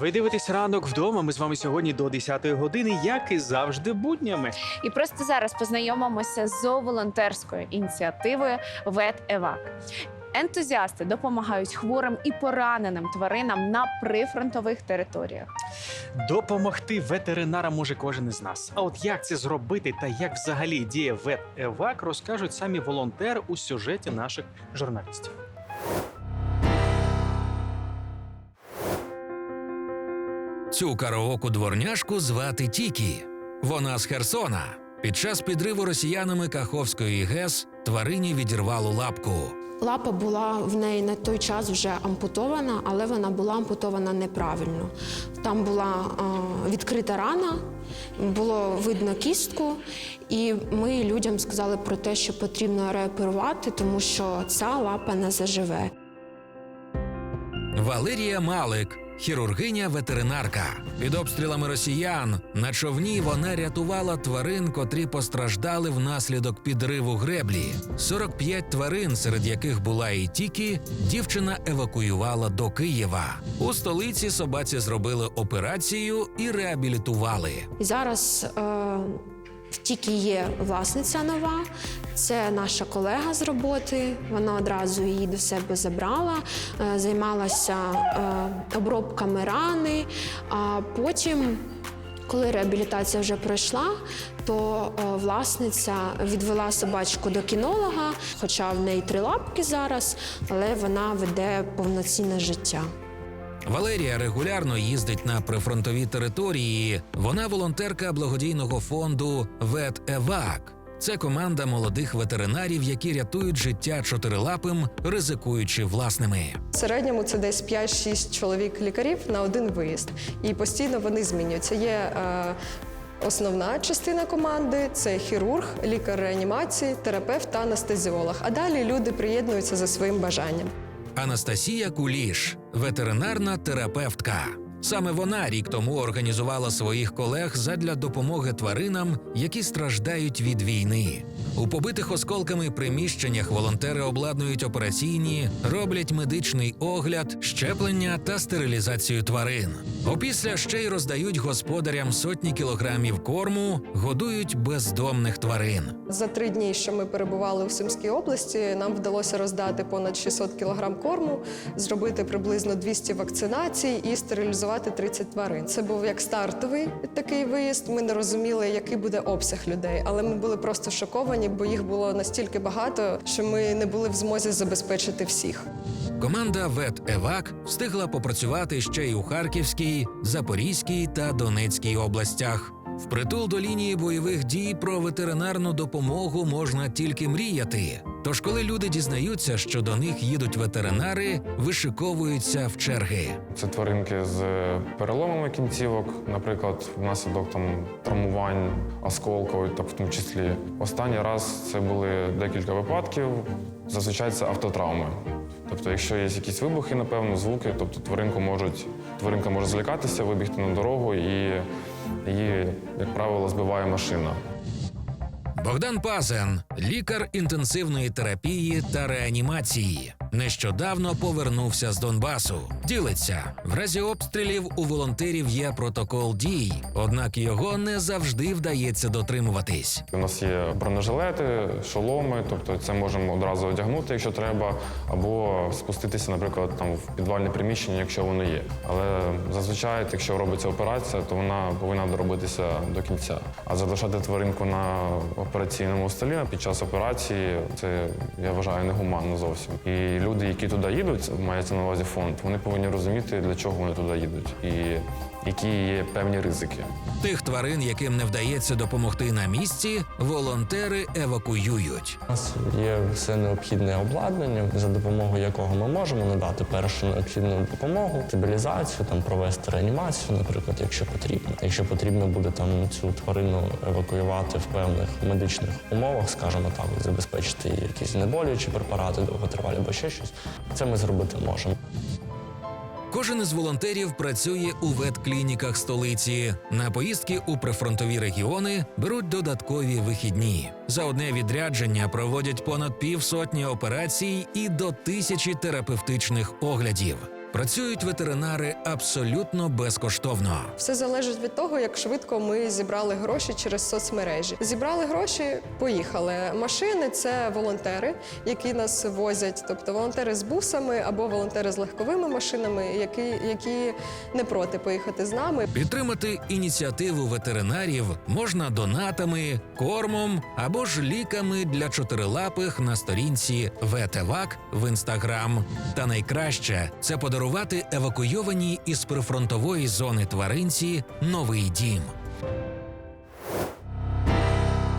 Ви дивитесь ранок вдома. Ми з вами сьогодні до 10-ї години, як і завжди, буднями. І просто зараз познайомимося з зооволонтерською ініціативою ВетЕвак. Ентузіасти допомагають хворим і пораненим тваринам на прифронтових територіях. Допомогти ветеринарам може кожен із нас. А от як це зробити та як взагалі діє ветевак, розкажуть самі волонтери у сюжеті наших журналістів. Цю караоку дворняжку звати Тікі. Вона з Херсона. Під час підриву росіянами Каховської ГЕС тварині відірвало лапку. Лапа була в неї на той час вже ампутована, але вона була ампутована неправильно. Там була е, відкрита рана, було видно кістку, і ми людям сказали про те, що потрібно реоперувати, тому що ця лапа не заживе. Валерія Малик, хірургиня-ветеринарка. Під обстрілами росіян на човні вона рятувала тварин, котрі постраждали внаслідок підриву греблі. 45 тварин, серед яких була і Тікі, дівчина евакуювала до Києва. У столиці собаці зробили операцію і реабілітували. Зараз е, Тікі є власниця нова. Це наша колега з роботи. Вона одразу її до себе забрала, е, займалася е, обробками рани. А потім, коли реабілітація вже пройшла, то е, власниця відвела собачку до кінолога, хоча в неї три лапки зараз, але вона веде повноцінне життя. Валерія регулярно їздить на прифронтові території. Вона волонтерка благодійного фонду «Ветевак». Це команда молодих ветеринарів, які рятують життя чотирилапим, ризикуючи власними. В середньому це десь 5-6 чоловік лікарів на один виїзд, і постійно вони змінюються. Є е, основна частина команди це хірург, лікар реанімації, терапевт та анестезіолог. А далі люди приєднуються за своїм бажанням. Анастасія Куліш, ветеринарна терапевтка. Саме вона рік тому організувала своїх колег задля допомоги тваринам, які страждають від війни. У побитих осколками приміщеннях волонтери обладнують операційні, роблять медичний огляд, щеплення та стерилізацію тварин. Опісля ще й роздають господарям сотні кілограмів корму, годують бездомних тварин. За три дні, що ми перебували у Сумській області, нам вдалося роздати понад 600 кілограм корму, зробити приблизно 200 вакцинацій і стерилізувати 30 тварин. Це був як стартовий такий виїзд. Ми не розуміли, який буде обсяг людей, але ми були просто шоковані, бо їх було настільки багато, що ми не були в змозі забезпечити всіх. Команда Вет Евак встигла попрацювати ще й у Харківській, Запорізькій та Донецькій областях. Впритул до лінії бойових дій про ветеринарну допомогу можна тільки мріяти. Тож, коли люди дізнаються, що до них їдуть ветеринари, вишиковуються в черги. Це тваринки з переломами кінцівок, наприклад, внаслідок там травмувань осколкової, так в тому числі. Останній раз це були декілька випадків. Зазвичай це автотравми. Тобто, якщо є якісь вибухи, напевно, звуки, тобто тваринку можуть, тваринка може злякатися, вибігти на дорогу і її, як правило, збиває машина. Богдан Пазен, лікар інтенсивної терапії та реанімації. Нещодавно повернувся з Донбасу. Ділиться в разі обстрілів у волонтерів є протокол дій, однак його не завжди вдається дотримуватись. У нас є бронежилети, шоломи, тобто це можемо одразу одягнути, якщо треба, або спуститися, наприклад, там в підвальне приміщення, якщо воно є. Але зазвичай, якщо робиться операція, то вона повинна доробитися до кінця. А залишати тваринку на операційному столі під час операції це я вважаю негуманно зовсім. І люди, які туди їдуть, мається на увазі фонд, вони повинні розуміти, для чого вони туди їдуть, і які є певні ризики. Тих тварин, яким не вдається допомогти на місці, волонтери евакуюють. У нас є все необхідне обладнання, за допомогою якого ми можемо надати першу необхідну допомогу, стабілізацію, там провести реанімацію, наприклад, якщо потрібно. Якщо потрібно буде там цю тварину евакуювати в певних медичних умовах, скажімо так, забезпечити їй якісь знеболюючі препарати, довготривалі або ще щось, це ми зробити можемо. Кожен із волонтерів працює у ветклініках столиці. На поїздки у прифронтові регіони беруть додаткові вихідні. За одне відрядження проводять понад півсотні операцій і до тисячі терапевтичних оглядів. Працюють ветеринари абсолютно безкоштовно. Все залежить від того, як швидко ми зібрали гроші через соцмережі. Зібрали гроші, поїхали. Машини це волонтери, які нас возять, тобто волонтери з бусами або волонтери з легковими машинами, які, які не проти поїхати з нами. Підтримати ініціативу ветеринарів можна донатами, кормом або ж ліками для чотирилапих на сторінці ВТВАК в інстаграм. Та найкраще це подарувати евакуйованій із прифронтової зони тваринці новий дім.